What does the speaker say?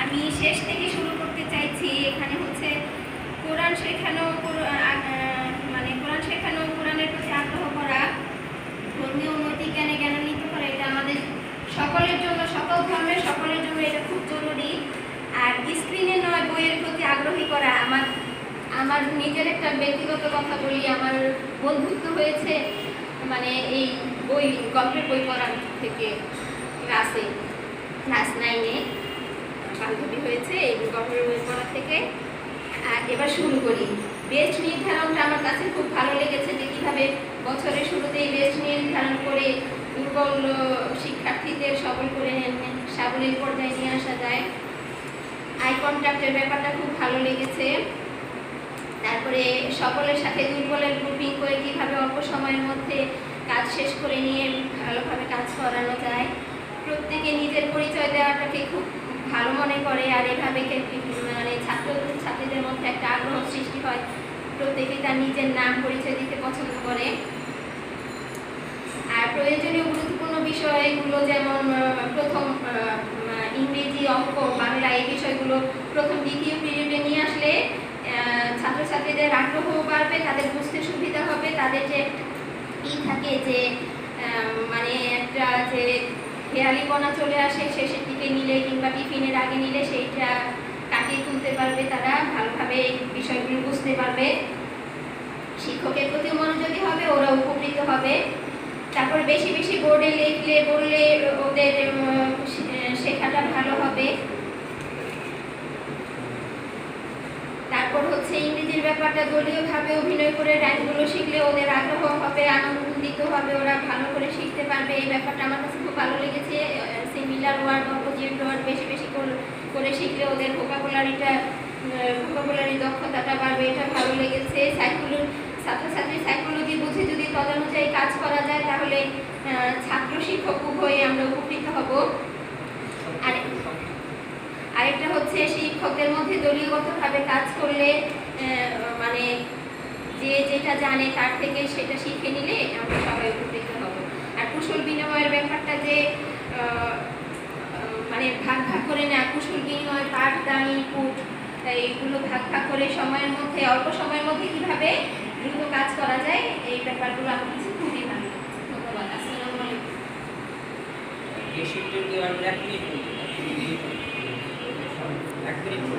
আমি শেষ থেকে শুরু করতে চাইছি, এখানে হচ্ছে কোরআন শেখানো মানে কোরআন শেখানো, কোরআনের প্রতি আগ্রহ করা, ধর্মীয় নৈতিক জ্ঞানে জ্ঞানান্বিত করা, এটা আমাদের সকলের জন্য, সকল ধর্মের সকলের জন্য এটা খুব জরুরি। আর স্ক্রিনে নয়, বইয়ের প্রতি আগ্রহী করা, আমার আমার নিজের একটা ব্যক্তিগত কথা বলি, আমার বন্ধুত্ব হয়েছে মানে এই বই, গল্পের বই পড়ার থেকে ক্লাসে। ক্লাস নাইনে বান্ধবী হয়েছে এই গল্পের বই পড়া থেকে এবার শুরু করি। বেস্ট নির্ধারণটা আমার কাছে খুব ভালো লেগেছে যে কীভাবে বছরের শুরুতেই বেস্ট নির্ধারণ করে দুর্বল শিক্ষার্থীদের সবল করে সাবলীল পর্যায়ে নিয়ে আসা যায়। আই কন্ট্যাক্টের ব্যাপারটা খুব ভালো লেগেছে। তারপরে সকলের সাথে দুর্বলের গ্রুপিং করে কীভাবে অল্প সময়ের মধ্যে কাজ শেষ করে নিয়ে ভালোভাবে কাজ করানো যায়। প্রত্যেকে নিজের পরিচয় দেওয়াটাকে খুব ভালো মনে করে, আর এভাবে মানে ছাত্র ছাত্রীদের মধ্যে একটা আগ্রহ সৃষ্টি হয়। প্রত্যেকে তার নিজের নাম, পরিচয় দিতে পছন্দ করে। আর প্রয়োজনীয় গুরুত্বপূর্ণ বিষয়গুলো যেমন প্রথম ইংরেজি, অঙ্ক, বাংলা এই বিষয়গুলো প্রথম দ্বিতীয় পিরিয়ডে নিয়ে আসলে ছাত্রছাত্রীদের আগ্রহ বাড়বে, তাদের বুঝতে সুবিধা হবে, তাদের যে ই থাকে যে মানে একটা যে হেয়ালিপনা চলে আসে, শেষের দিকে নিলে কিংবা টিফিনের আগে নিলে সেইটা কাটিয়ে তুলতে পারবে তারা ভালোভাবে এই বিষয়গুলো বুঝতে পারবে। শিক্ষকের প্রতি মনোযোগী হবে ওরা উপকৃত হবে। তারপর বেশি বেশি বোর্ডে লিখলে, বললে ওদের শেখাটা ভালো হবে। তারপর হচ্ছে ইংরেজির ব্যাপারটা দলীয়ভাবে অভিনয় করে রাইমগুলো শিখলে ওদের আগ্রহ হবে। হবে ওরা ভালো করে শিখতে পারবে। এই ব্যাপারটা আমার কাছে খুব ভালো লেগেছে। সিমিলার ওয়ার্ড অপোজিট ওয়ার্ড বেশি বেশি করে- শিখলে ওদের ভোকাবুলারিটা ভোকাবুলারি দক্ষতাটা বাড়বে। এটা ভালো লেগেছে। সাইকোলো, ছাত্রছাত্রী সাইকোলজি বুঝে যদি তদানুযায়ী কাজ করা যায়, তাহলে ছাত্র শিক্ষক উভয়ে আমরা উপকৃত হব। আর, আরেকটা হচ্ছে শিক্ষকদের মধ্যে দলীয়গতভাবে কাজ করলে মানে যেটা জানে তার থেকে সেটা শিখে নিলে আমরা সবাই উপকৃত হব। আর কুশল বিনিময়ের ব্যাপারটা যে মানে ভাগ ভাগ করে না, কুশল বিনিময় পাঠ দান ইনপুট এইগুলো ভাগ ভাগ করে সময়ের মধ্যে, অল্প সময়ের মধ্যে কীভাবে দ্রুত কাজ করা যায়, এই ব্যাপারগুলো আমার কাছে খুবই ভালো। ধন্যবাদ, আসসালামু আলাইকুম।